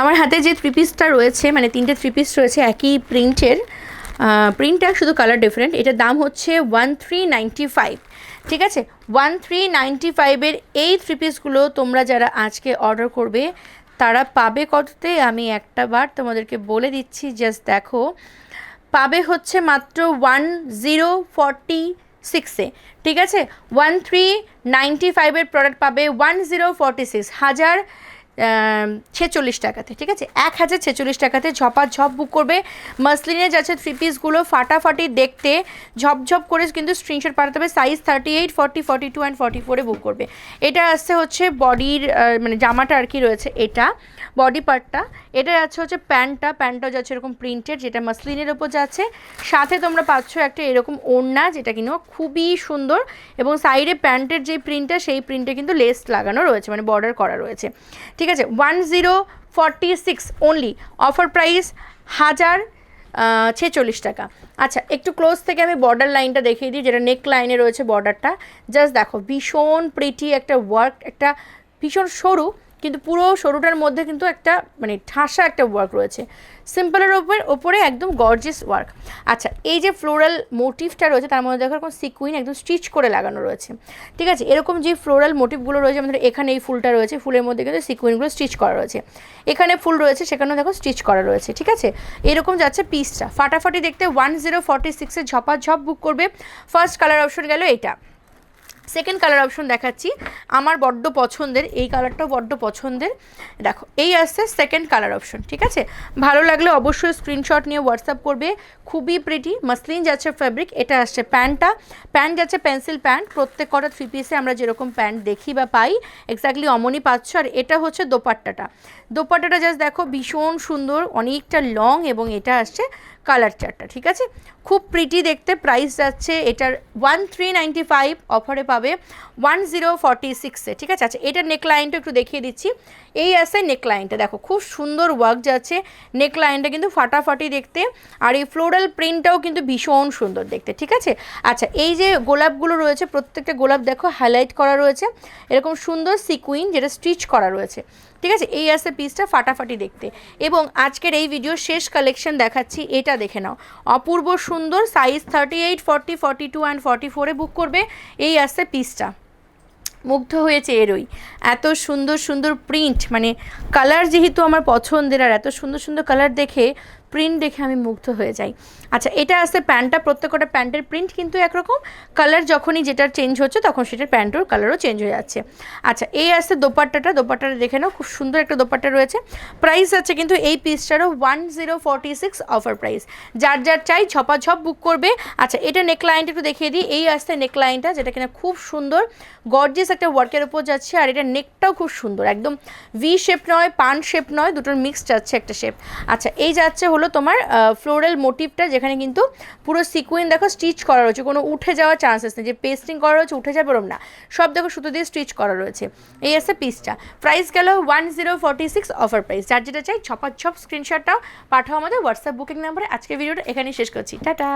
আমার হাতে যে থ্রি পিসটা রয়েছে মানে তিনটে থ্রি পিস রয়েছে একই প্রিন্টের প্রিন্টটা শুধু কালার ডিফারেন্ট এটার দাম হচ্ছে ওয়ান থ্রি নাইনটি ফাইভ ঠিক আছে? ওয়ান থ্রি নাইনটি ফাইভের এই থ্রি পিসগুলো তোমরা যারা আজকে অর্ডার করবে, তারা পাবে কততে? আমি একটা বার তোমাদেরকে বলে দিচ্ছি জাস্ট দেখো। পাবে হচ্ছে মাত্র ওয়ান জিরো ফর্টি সিক্সে ঠিক আছে? ওয়ান থ্রি নাইনটি ফাইভের প্রোডাক্ট পাবে ওয়ান জিরো ফর্টি সিক্স হাজার ছেচল্লিশ টাকাতে, ঠিক আছে? এক হাজার ছেচল্লিশ টাকাতে ঝপা ঝপ বুক করবে। মাসলিনে যাচ্ছে থ্রি পিসগুলো ফাটাফাটি দেখতে ঝপঝপ করে কিন্তু স্ক্রিনশট পাঠাতে হবে। Size thirty eight forty forty two and forty ফোরে বুক করবে। এটা আসছে হচ্ছে বডির মানে জামাটা আর কি রয়েছে এটা বডি পার্টটা এটা যাচ্ছে হচ্ছে প্যান্টটা। প্যান্টটাও যাচ্ছে এরকম প্রিন্টেড যেটা মাসলিনের ওপর যাচ্ছে সাথে তোমরা পাচ্ছ একটা এরকম ওড়না, যেটা কিন্তু খুবই সুন্দর এবং সাইডে প্যান্টের যে প্রিন্টটা সেই প্রিন্টে কিন্তু লেস লাগানো রয়েছে মানে বর্ডার করা রয়েছে। ঠিক আছে one zero forty six only offer price হাজার ছেচল্লিশ টাকা। আচ্ছা একটু ক্লোজ থেকে আমি বর্ডার লাইনটা দেখিয়ে দিই, যেটা নেক লাইনে রয়েছে বর্ডারটা জাস্ট দেখো, ভীষণ প্রিটি একটা ওয়ার্ক একটা ভীষণ সরু কিন্তু পুরো সরুটার মধ্যে কিন্তু একটা মানে ঠাসা একটা ওয়ার্ক রয়েছে। সিম্পলের ওপর, ওপরে একদম গর্জিয়াস ওয়ার্ক আচ্ছা এই যে ফ্লোরাল মোটিভটা রয়েছে, তার মধ্যে দেখো এরকম সিকুইন একদম স্টিচ করে লাগানো রয়েছে। ঠিক আছে? এরকম যে ফ্লোরাল মোটিভগুলো রয়েছে, আমাদের এখানে এই ফুলটা রয়েছে, ফুলের মধ্যে কিন্তু সিকুইনগুলো স্টিচ করা রয়েছে। এখানে ফুল রয়েছে, সেখানেও দেখো স্টিচ করা রয়েছে, ঠিক আছে? এরকম যাচ্ছে পিসটা ফাটাফাটি দেখতে ওয়ান জিরো ফর্টি সিক্সের ঝপা ঝপ বুক করবে। ফার্স্ট কালার অপশন গেল এটা। সেকেন্ড কালার অপশন দেখাচ্ছি। আমার বড্ড পছন্দের, এই কালারটাও বড্ড পছন্দের। দেখো, এই আসছে সেকেন্ড কালার অপশন ঠিক আছে? ভালো লাগলে অবশ্যই স্ক্রিনশট নিয়ে হোয়াটসঅ্যাপ করবে। খুবই প্রিটি মাসলিন যাচ্ছে ফ্যাব্রিক এটা আসছে প্যান্টটা। প্যান্ট যাচ্ছে পেন্সিল প্যান্ট প্রত্যেক কটা থ্রি পিসে আমরা যেরকম প্যান্ট দেখি বা পাই। এক্স্যাক্টলি অমনই পাচ্ছ, আর এটা হচ্ছে দোপাট্টাটা। দোপাট্টাটা জাস্ট দেখো ভীষণ সুন্দর, অনেকটা লং এবং এটা আসছে কালার চারটা, ঠিক আছে? খুব প্রিটি দেখতে প্রাইস যাচ্ছে এটার ওয়ান থ্রি নাইনটি ফাইভ অফারে পাবে ওয়ান জিরো ফর্টি সিক্সে ঠিক আছে? আচ্ছা এটার নেক লাইনটা একটু দেখিয়ে দিচ্ছি। এই আছে নেক লাইনটা দেখো, খুব সুন্দর ওয়ার্ক যাচ্ছে। নেক লাইনটা কিন্তু ফাটাফাটি দেখতে, আর এই ফ্লোরাল প্রিন্টটাও কিন্তু ভীষণ সুন্দর দেখতে, ঠিক আছে? আচ্ছা এই যে গোলাপগুলো রয়েছে, প্রত্যেকটা গোলাপ দেখো হাইলাইট করা রয়েছে। এরকম সুন্দর সিকুইন যেটা স্টিচ করা রয়েছে, ঠিক আছে? এই আছে পিসটা ফাটাফাটি দেখতে। এবং আজকের এই ভিডিও শেষ কালেকশন দেখাচ্ছি, এটা দেখে নাও। অপূর্ব সুন্দর size thirty eight forty forty two and forty ফোরে বুক করবে। এই আসছে পিসটা মুগ্ধ হয়েছে এরই এত সুন্দর সুন্দর প্রিন্ট মানে কালার যেহেতু আমার পছন্দের, আর এত সুন্দর সুন্দর কালার দেখে প্রিন্ট দেখে আমি মুগ্ধ হয়ে যাই। আচ্ছা এটা আসছে প্যান্টটা, প্রত্যেকটা প্যান্টের প্রিন্ট কিন্তু একরকম। কালার যখনই যেটার চেঞ্জ হচ্ছে, তখন সেটার প্যান্টের কালারও চেঞ্জ হয়ে যাচ্ছে। আচ্ছা এই আসছে দোপাট্টাটা। দোপাট্টাটা দেখে নাও, খুব সুন্দর একটা দোপাট্টা রয়েছে। প্রাইস আছে কিন্তু এই পিসটারও one zero forty six offer price যার যার চাই ঝপাঝপ বুক করবে। আচ্ছা এটা নেক লাইনটা একটু দেখিয়ে দিই। এই আসছে নেক লাইনটা যেটা কিনা খুব সুন্দর। গর্জিয়াস একটা ওয়ার্কের উপর যাচ্ছে, আর এটা নেকটাও খুব সুন্দর। একদম ভি শেপ নয়, পান শেপ নয়, দুটোর মিক্স যাচ্ছে একটা শেপ আচ্ছা এই যাচ্ছে তোমার ফ্লোরাল মোটিভটা যেখানে কিন্তু পুরো সিকুইন দেখো স্টিচ করা রয়েছে। কোনো উঠে যাওয়ার চান্সেস নেই। যে পেস্টিং করা রয়েছে, উঠে যাবে ওরম না। সব দেখো সুতো দিয়ে স্টিচ করা রয়েছে। এই আছে পিসটা প্রাইস গেল one zero forty six offer price যার যেটা চাই ছপার ছপ স্ক্রিনশটটাও পাঠাও আমাদের হোয়াটসঅ্যাপ বুকিং নাম্বারে আজকে ভিডিওটা এখানেই শেষ করছি। টাটা!